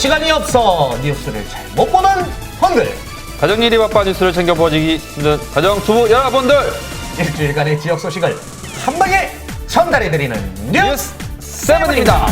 시간이 없어 뉴스를 잘 못 보는 분들 가정일이 바빠 뉴스를 챙겨보기 힘든 가정주부 여러분들 일주일간의 지역 소식을 한 방에 전달해드리는 뉴스 세븐입니다.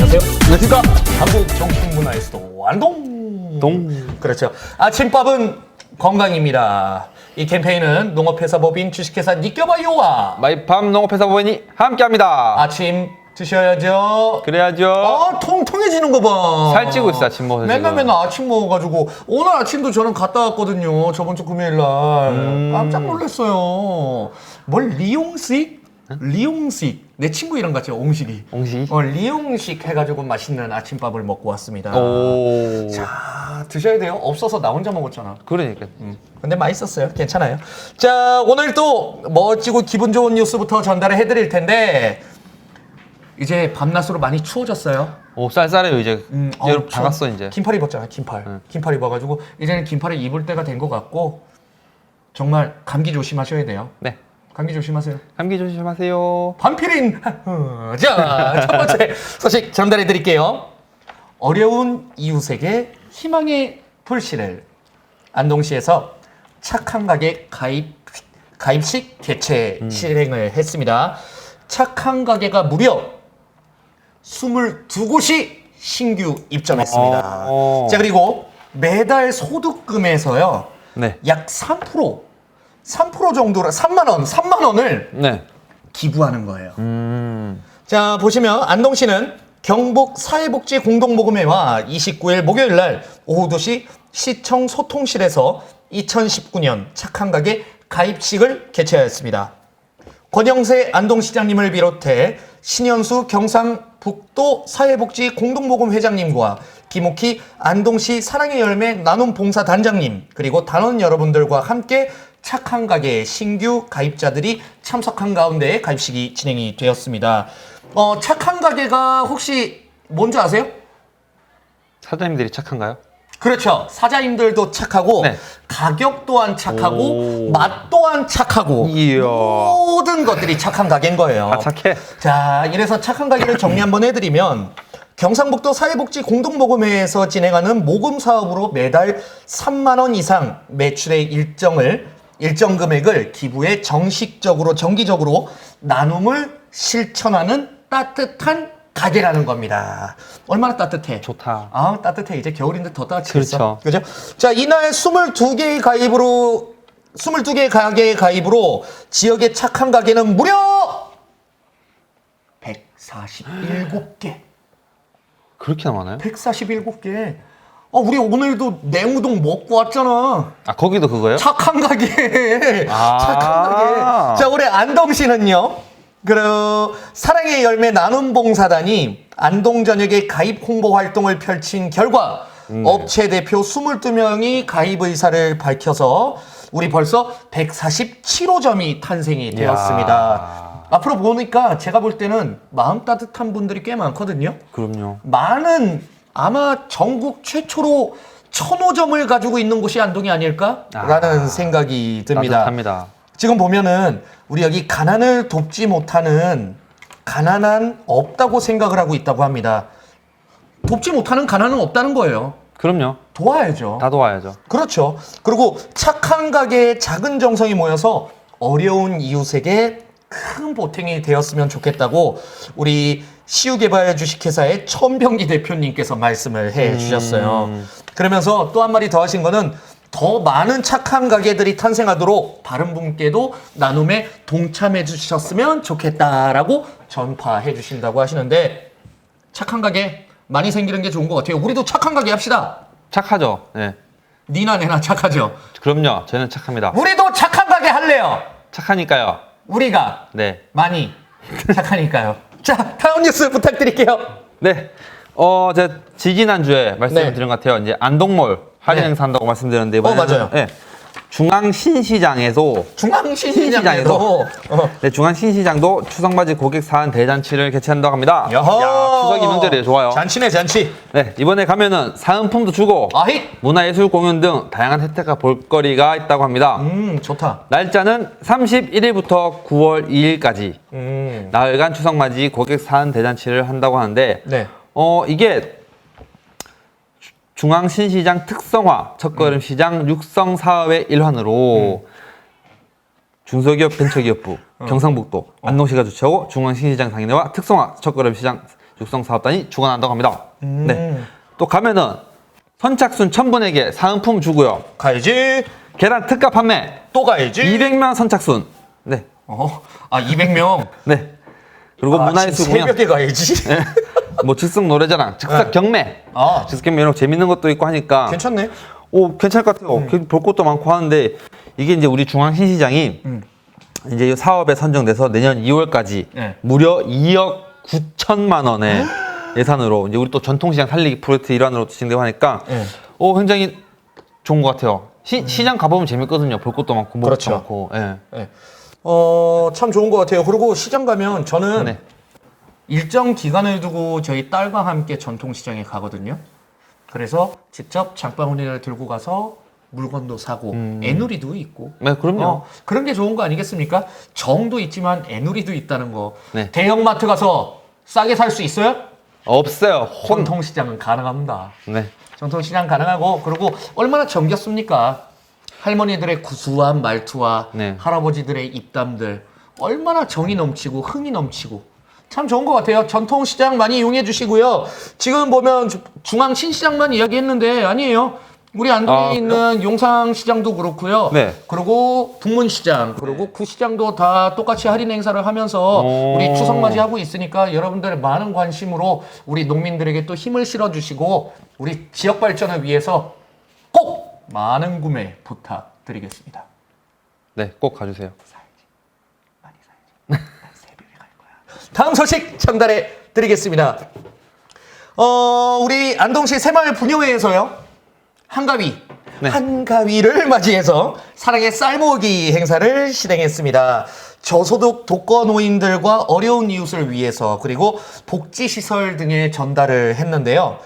안녕하세요 안녕하십니까? 한국 정신문화에서도 완동 동. 그렇죠 아침밥은 건강입니다 이 캠페인은 농업회사법인 주식회사 니껴바이오와 마이팜 농업회사 부인이 함께합니다. 아침 드셔야죠 그래야죠. 아 통통해지는 거 봐. 살찌고 있어, 아침 먹어서 맨날 지금. 맨날 아침 먹어가지고 오늘 아침도 저는 갔다 왔거든요. 저번 주 금요일 날 음. 깜짝 놀랐어요. 뭘 리용식? 리용식. 내 친구 이름 같죠, 옹식이. 옹식이? 어, 리용식 해가지고 맛있는 아침밥을 먹고 왔습니다. 오. 자 드셔야 돼요. 없어서 나 혼자 먹었잖아. 그러니까. 근데 맛있었어요. 괜찮아요. 자, 오늘 또 멋지고 기분 좋은 뉴스부터 전달을 해드릴 텐데 이제 밤낮으로 많이 추워졌어요. 오 쌀쌀해요 이제. 음, 여름 어, 다 갔어 이제. 긴팔 입었잖아, 긴팔. 응. 긴팔 입어가지고 이제는 긴팔을 입을 때가 된 것 같고 정말 감기 조심하셔야 돼요. 네. 감기 조심하세요. 감기 조심하세요. 반피린. 자, 첫 번째 소식 전달해 드릴게요. 어려운 이웃에게 희망의 불씨를 안동시에서 착한 가게 가입 가입식 개최 실행을 했습니다. 착한 가게가 무려 22곳이 신규 입점했습니다. 어. 자, 그리고 매달 소득금에서요. 네. 약 3%, 3% 정도로 3만 원, 3만 원을 네. 기부하는 거예요. 음. 자, 보시면 안동시는 경북 사회복지 공동모금회와 29일 목요일 날 오후 2시 시청 소통실에서 2019년 착한 가게 가입식을 개최하였습니다. 권영세 안동시장님을 비롯해 신현수 경상북도 사회복지 공동모금 회장님과 김옥희 안동시 사랑의 열매 나눔 봉사 단장님 그리고 단원 여러분들과 함께 착한 가게 신규 가입자들이 참석한 가운데 가입식이 진행이 되었습니다. 어, 착한 가게가 혹시 뭔지 아세요? 사장님들이 착한가요? 그렇죠. 사장님들도 착하고 네. 가격 또한 착하고 오. 맛 또한 착하고 이야. 모든 것들이 착한 가게인 거예요. 다 착해. 자, 이래서 착한 가게를 정리 한번 해드리면 경상북도 사회복지 공동모금회에서 진행하는 모금 사업으로 매달 3만 원 이상 매출의 일정을 일정 금액을 기부에 정식적으로 정기적으로 나눔을 실천하는 따뜻한 가게라는 겁니다. 얼마나 따뜻해? 좋다. 아 따뜻해 이제 겨울인데 더 따뜻해졌어. 그렇죠. 그죠? 자 이날 22개의 가입으로 22개의 가게의 가입으로 지역의 착한 가게는 무려 147개. 그렇게 많아요? 147개. 어 우리 오늘도 냉우동 먹고 왔잖아. 아 거기도 그거예요? 착한 가게. 아. 착한 가게. 자, 우리 안동 시는요. 그 사랑의 열매 나눔 봉사단이 안동 전역에 가입 홍보 활동을 펼친 결과 음. 업체 대표 22명이 가입 의사를 밝혀서 우리 벌써 147호점이 탄생이 되었습니다. 앞으로 보니까 제가 볼 때는 마음 따뜻한 분들이 꽤 많거든요. 그럼요. 많은 아마 전국 최초로 천호점을 가지고 있는 곳이 안동이 아닐까라는 아, 생각이 듭니다. 따뜻합니다. 지금 보면은 우리 여기 가난을 돕지 못하는 가난한 없다고 생각을 하고 있다고 합니다. 돕지 못하는 가난은 없다는 거예요. 그럼요. 도와야죠. 다 도와야죠. 그렇죠. 그리고 착한 가게에 작은 정성이 모여서 어려운 이웃에게 큰 보탬이 되었으면 좋겠다고 우리 시우개발 주식회사의 천병기 대표님께서 말씀을 해 주셨어요. 그러면서 또 한 마디 더 하신 거는 더 많은 착한 가게들이 탄생하도록 다른 분께도 나눔에 동참해 주셨으면 좋겠다라고 전파해 주신다고 하시는데 착한 가게 많이 생기는 게 좋은 것 같아요. 우리도 착한 가게 합시다. 착하죠. 네. 니나 내나 착하죠. 그럼요. 저는 착합니다. 우리도 착한 가게 할래요. 착하니까요. 우리가 네. 많이 착하니까요. 자, 다음 뉴스 부탁드릴게요. 네. 어, 제가 지지난주에 말씀을 네. 드린 것 같아요. 이제 안동몰 할인 네. 행사 한다고 말씀드렸는데 이번에 어, 맞아요. 네. 중앙 신시장에서 중앙시장에도 어. 네, 중앙 신시장도 추석맞이 고객 사안 대잔치를 개최한다고 합니다. 여허. 야, 추석이 명절이에요. 좋아요. 잔치네 잔치. 네, 이번에 가면은 사은품도 주고 아히. 문화예술 공연 등 다양한 혜택과 볼거리가 있다고 합니다. 음 좋다. 날짜는 31일부터 9월 2일까지 음. 나흘간 추석맞이 고객 사안 대잔치를 한다고 하는데 네. 어 이게 중앙신시장 특성화 첫걸음 시장 육성 사업의 일환으로 중소기업 벤처기업부 경상북도 안동시가 주최하고 중앙신시장 상인회와 특성화 첫걸음 시장 육성 사업단이 주관한다고 합니다. 네. 또 가면은 선착순 천분에게 사은품 주고요. 가야지. 계란 특가 판매 또 가야지. 200명 선착순. 네. 어, 아 200명. 네. 그리고 아, 문화예술 지금 공연, 새벽에 가야지. 뭐 즉석 노래자랑, 즉석 네. 경매, 아. 즉석 경매 이런 거 재밌는 것도 있고 하니까 괜찮네. 오 괜찮을 것 같아요. 그볼 것도 많고 하는데 이게 이제 우리 중앙 신시장이 음. 이제 이 사업에 선정돼서 내년 2월까지 네. 무려 2억 9천만 원의 예산으로 이제 우리 또 전통시장 살리기 프로젝트 일환으로 진행되고 하니까 네. 오 굉장히 좋은 것 같아요. 시, 시장 가보면 재밌거든요. 볼 것도 많고 먹을 그렇죠. 것도 많고. 예. 네. 어, 참 좋은 것 같아요. 그리고 시장 가면 저는 네. 일정 기간을 두고 저희 딸과 함께 전통시장에 가거든요. 그래서 직접 장바구니를 들고 가서 물건도 사고 애누리도 있고 네, 그럼요. 어, 그런 게 좋은 거 아니겠습니까? 정도 있지만 애누리도 있다는 거. 네. 대형마트 가서 싸게 살 수 있어요? 없어요. 혼. 전통시장은 가능합니다. 네. 전통시장 가능하고 그리고 얼마나 정겹습니까? 할머니들의 구수한 말투와 네. 할아버지들의 입담들 얼마나 정이 넘치고 흥이 넘치고 참 좋은 것 같아요. 전통 시장 많이 이용해 주시고요. 지금 보면 주- 중앙 신시장만 이야기했는데 아니에요. 우리 안동에 아, 있는 용상시장도 그렇고요. 네. 그리고 북문 시장 그리고 그 시장도 다 똑같이 할인 행사를 하면서 오. 우리 추석 맞이하고 있으니까 여러분들의 많은 관심으로 우리 농민들에게 또 힘을 실어 주시고 우리 지역 발전을 위해서 꼭 많은 구매 부탁드리겠습니다. 네, 꼭 가주세요. 많이 사야지. 난 새벽에 갈 거야. 다음 소식 전달해 드리겠습니다. 어, 우리 안동시 새마을 분여회에서요. 한가위. 네. 한가위를 맞이해서 사랑의 쌀 모으기 행사를 실행했습니다. 저소득 독거노인들과 어려운 이웃을 위해서 그리고 복지시설 등에 전달을 했는데요.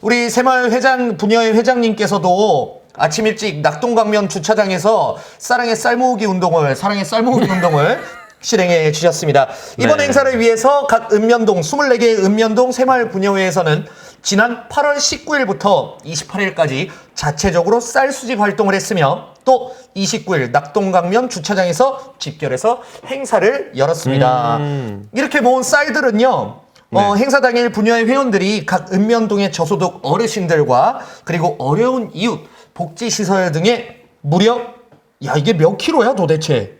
우리 새마을 회장 분여회 회장님께서도 아침 일찍 낙동강면 주차장에서 사랑의 쌀 모으기 운동을 사랑의 쌀 모으기 운동을 실행해 주셨습니다. 이번 네. 행사를 위해서 각 읍면동 24개 읍면동 새마을 분여회에서는 지난 8월 19일부터 28일까지 자체적으로 쌀 수집 활동을 했으며 또 29일 낙동강면 주차장에서 집결해서 행사를 열었습니다. 음. 이렇게 모은 쌀들은요. 어, 네. 행사 당일 분야의 회원들이 각 읍면동의 저소득 어르신들과 그리고 어려운 이웃 복지시설 등에 무려 야 이게 몇 킬로야 도대체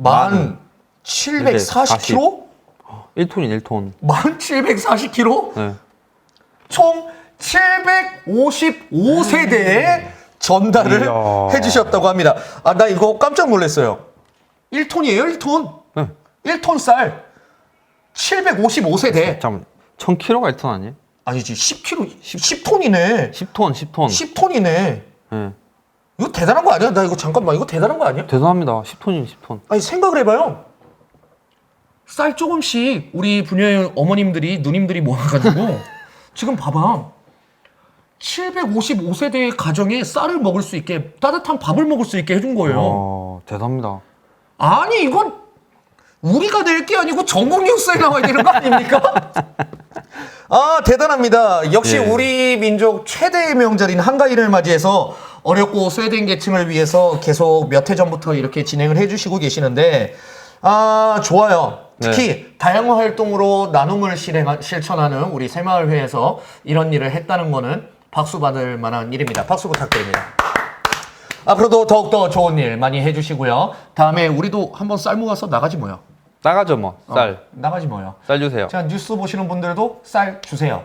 만 740킬로? 1톤인 1톤. 만 740킬로? 네. 총 755세대에 전달을 이야. 해주셨다고 합니다. 아, 나 이거 깜짝 놀랐어요. 1톤이에요, 1톤. 네. 1톤 쌀. 755세대. 잠깐 1000kg가 1톤 아니에요? 아니지, 10kg, 10톤이네. 10톤, 10톤. 10톤이네. 네. 이거 대단한 거 아니야? 나 이거 잠깐만, 이거 대단한 거 아니야? 대단합니다. 10톤이면 10톤. 아니 생각을 해봐요. 쌀 조금씩 우리 분야의 어머님들이 누님들이 모아가지고 지금 봐봐. 755세대의 가정에 쌀을 먹을 수 있게 따뜻한 밥을 먹을 수 있게 해준 거예요. 어, 대단합니다. 아니 이건 우리가 낼 게 아니고 전국 뉴스에 나와야 되는 거 아닙니까? 아 대단합니다. 역시 예. 우리 민족 최대의 명절인 한가위를 맞이해서 어렵고 소외된 계층을 위해서 계속 몇 해 전부터 이렇게 진행을 해주시고 계시는데 아 좋아요. 특히 다양한 활동으로 나눔을 실행 실천하는 우리 새마을회에서 이런 일을 했다는 거는 박수 받을 만한 일입니다. 박수 부탁드립니다. 앞으로도 더욱더 좋은 일 많이 해주시고요. 다음에 우리도 한번 쌀 모아서 나가지 뭐요. 나가죠 뭐. 쌀. 어, 나가지 뭐요. 쌀 주세요. 자 뉴스 보시는 분들도 쌀 주세요.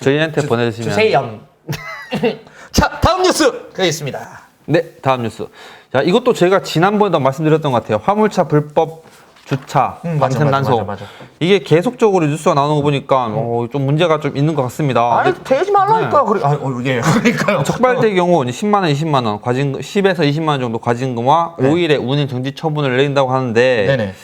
저희한테 보내주시면. 주세요. 자 다음 뉴스 가겠습니다. 네, 다음 뉴스. 자, 이것도 제가 지난번에도 말씀드렸던 것 같아요. 화물차 불법 주차, 음, 맞아, 반템 맞아. 맞아, 맞아. 이게 계속적으로 뉴스가 나오는 거 보니까 어, 좀 문제가 좀 있는 것 같습니다. 아니 근데 되지 말라니까 그래. 아 어, 예 그러니까요. 촉발될 경우 10만 원, 20만 원, 과징금 10에서 20만 원 정도 과징금과 네. 5일의 운행 정지 처분을 내린다고 하는데 네네.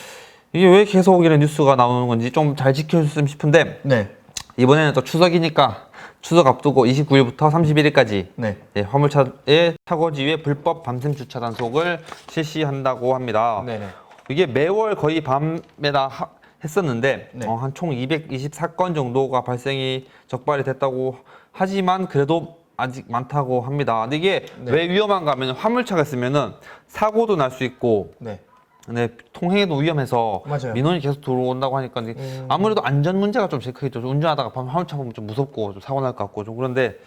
이게 왜 계속 이런 뉴스가 나오는 건지 좀 잘 지켜줬으면 싶은데 네. 이번에는 또 추석이니까 추석 앞두고 29일부터 31일까지 네. 예, 화물차의 차고지 위에 불법 밤샘 주차 단속을 실시한다고 합니다. 네네. 이게 매월 거의 밤에다 하- 했었는데 네. 어, 한 총 224건 정도가 발생이 적발이 됐다고 하지만 그래도 아직 많다고 합니다. 근데 이게 네. 왜 위험한가 하면 화물차가 있으면은 사고도 날 수 있고 네. 네, 통행에도 위험해서 맞아요. 민원이 계속 들어온다고 하니까 이제 음. 아무래도 안전 문제가 좀 제일 크겠죠. 좀 운전하다가 밤 화물차 보면 좀 무섭고 좀 사고 날 것 같고 좀 그런데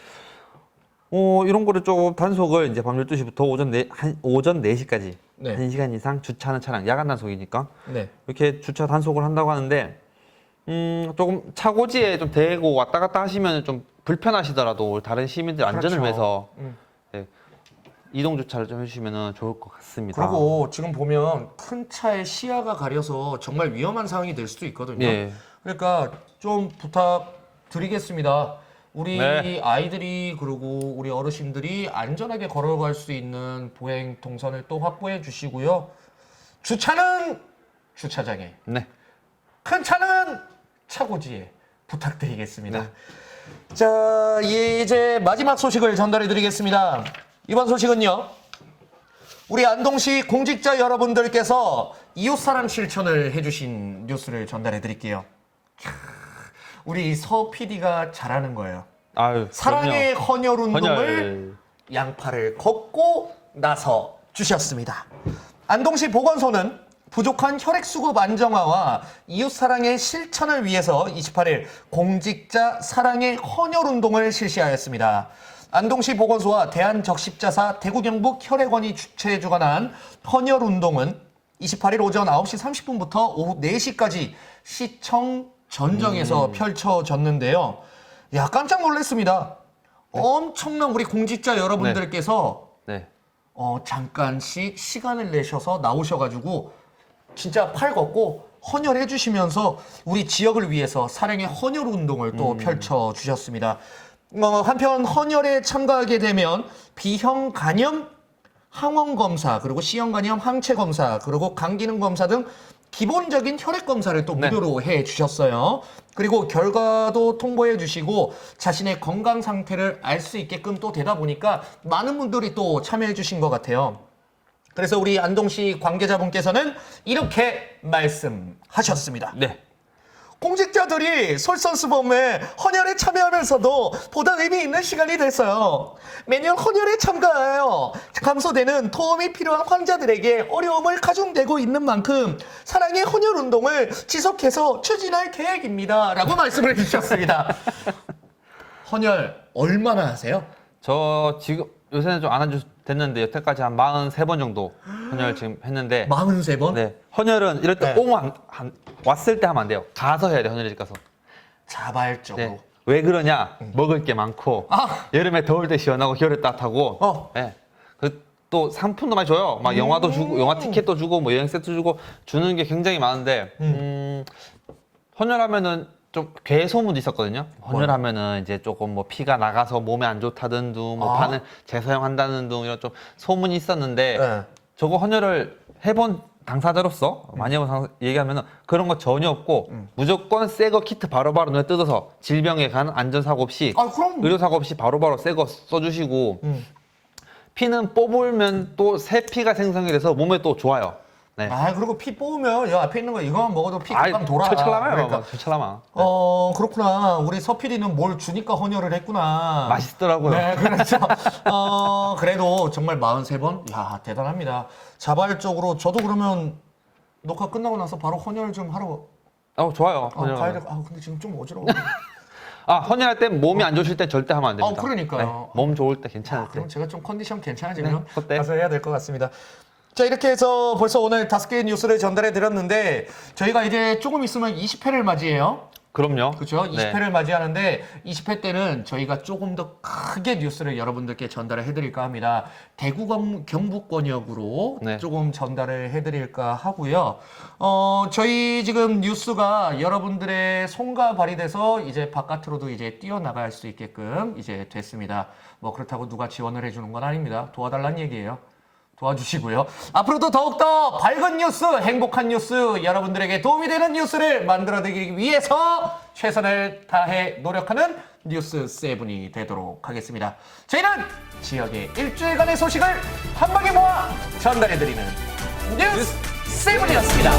어, 이런 거를 좀 단속을 이제 밤 12시부터 오전 4, 한, 오전 4시까지 네. 한 1시간 이상 주차하는 차량 야간 단속이니까 네. 이렇게 주차 단속을 한다고 하는데 음, 조금 차고지에 좀 대고 왔다 갔다 하시면 좀 불편하시더라도 다른 시민들 안전을 그렇죠. 위해서 음. 네, 이동 주차를 좀 해주시면 좋을 것 같습니다. 그리고 지금 보면 큰 차의 시야가 가려서 정말 위험한 상황이 될 수도 있거든요. 예. 그러니까 좀 부탁드리겠습니다. 우리 네. 아이들이 그리고 우리 어르신들이 안전하게 걸어갈 수 있는 보행 동선을 또 확보해 주시고요. 주차는 주차장에, 네. 큰 차는 차고지에 부탁드리겠습니다. 네. 자, 이제 마지막 소식을 전달해 드리겠습니다. 이번 소식은요. 우리 안동시 공직자 여러분들께서 이웃사랑 실천을 해주신 뉴스를 전달해 드릴게요. 캬, 우리 서 PD가 잘하는 거예요. 아유, 사랑의 그럼요. 헌혈 운동을 헌혈. 양팔을 걷고 나서 주셨습니다. 안동시 보건소는 부족한 혈액 수급 안정화와 이웃 사랑의 실천을 위해서 28일 공직자 사랑의 헌혈 운동을 실시하였습니다. 안동시 보건소와 대한적십자사 대구경북 혈액원이 주최해 주관한 헌혈 운동은 28일 오전 9시 30분부터 오후 4시까지 시청 전정에서 펼쳐졌는데요. 야, 깜짝 놀랐습니다. 엄청난 우리 공직자 여러분들께서 네. 어, 잠깐씩 시간을 내셔서 나오셔가지고 진짜 팔 걷고 헌혈해 주시면서 우리 지역을 위해서 사랑의 헌혈 운동을 또 펼쳐 주셨습니다. 어, 한편 헌혈에 참가하게 되면 B형 간염 항원 검사 그리고 C형 간염 항체 검사 그리고 강기능 검사 등 기본적인 혈액 검사를 또 네. 무료로 해 주셨어요. 그리고 결과도 통보해 주시고 자신의 건강 상태를 알 수 있게끔 또 되다 보니까 많은 분들이 또 참여해 주신 것 같아요. 그래서 우리 안동시 관계자분께서는 이렇게 말씀하셨습니다. 네. 공직자들이 솔선수범에 헌혈에 참여하면서도 보다 의미 있는 시간이 됐어요. 매년 헌혈에 참가하여 감소되는 도움이 필요한 환자들에게 어려움을 가중되고 있는 만큼 사랑의 헌혈 운동을 지속해서 추진할 계획입니다. 라고 말씀을 해주셨습니다. 헌혈 얼마나 하세요? 저 지금 요새는 좀안한지 됐는데 여태까지 한 43번 정도 헌혈 지금 했는데 43번? 네. 헌혈은 이럴 때 네. 안, 안- 왔을 때 하면 안 돼요. 가서 해야 돼, 헌혈집 가서. 자발적으로. 네. 왜 그러냐? 먹을 게 많고 아! 여름에 더울 때 시원하고 겨울에 따뜻하고 어. 네. 그또 상품도 많이 줘요. 막 영화도 주고 영화 티켓도 주고 뭐 여행 세트 주고 주는 게 굉장히 많은데 음, 헌혈하면은 좀 괴소문도 있었거든요. 헌혈하면은 이제 조금 뭐 피가 나가서 몸에 안 좋다든 둥, 뭐 아. 반을 재사용한다는 둥 이런 좀 소문이 있었는데 네. 저거 헌혈을 해본 당사자로서 많이 해본 당사, 얘기하면은 그런 거 전혀 없고 무조건 새거 키트 바로바로 눈에 뜯어서 질병에 관한 안전사고 없이 아, 그럼. 의료사고 없이 바로바로 새거 써주시고 음. 피는 뽑으면 또 새 피가 생성이 돼서 몸에 또 좋아요. 네. 아, 그리고 피 뽑으면 여 앞에 있는 거 이거만 먹어도 피 금방 돌아. 철철라마요. 그러니까. 철철라마. 어, 그렇구나. 우리 서피디는 뭘 주니까 헌혈을 했구나. 맛있더라고요. 네, 그렇죠. 어, 그래도 정말 43번? 야, 대단합니다. 자발적으로 저도 그러면 녹화 끝나고 나서 바로 헌혈 좀 하러 어, 좋아요. 아. 가야 될 아, 근데 지금 좀 어지러워. 아, 헌혈할 때 몸이 안 좋으실 때 절대 하면 안 됩니다. 어, 그러니까요. 네, 몸 좋을 때 괜찮을 때. 그럼 제가 좀 컨디션 괜찮아지면 네, 그때. 가서 해야 될 것 같습니다. 자 이렇게 해서 벌써 오늘 다섯 개의 뉴스를 전달해 드렸는데 저희가 이제 조금 있으면 20회를 맞이해요. 그럼요. 그렇죠. 네. 20회를 맞이하는데 20회 때는 저희가 조금 더 크게 뉴스를 여러분들께 전달을 해드릴까 합니다. 대구 경- 경북권역으로 네. 조금 전달을 해드릴까 하고요. 어 저희 지금 뉴스가 여러분들의 손과 발이 돼서 이제 바깥으로도 이제 뛰어나갈 수 있게끔 이제 됐습니다. 뭐 그렇다고 누가 지원을 해주는 건 아닙니다. 도와달라는 얘기예요. 도와주시고요. 앞으로도 더욱더 밝은 뉴스, 행복한 뉴스, 여러분들에게 도움이 되는 뉴스를 만들어드리기 위해서 최선을 다해 노력하는 뉴스 세븐이 되도록 하겠습니다. 저희는 지역의 일주일간의 소식을 한 방에 모아 전달해드리는 뉴스 세븐이었습니다.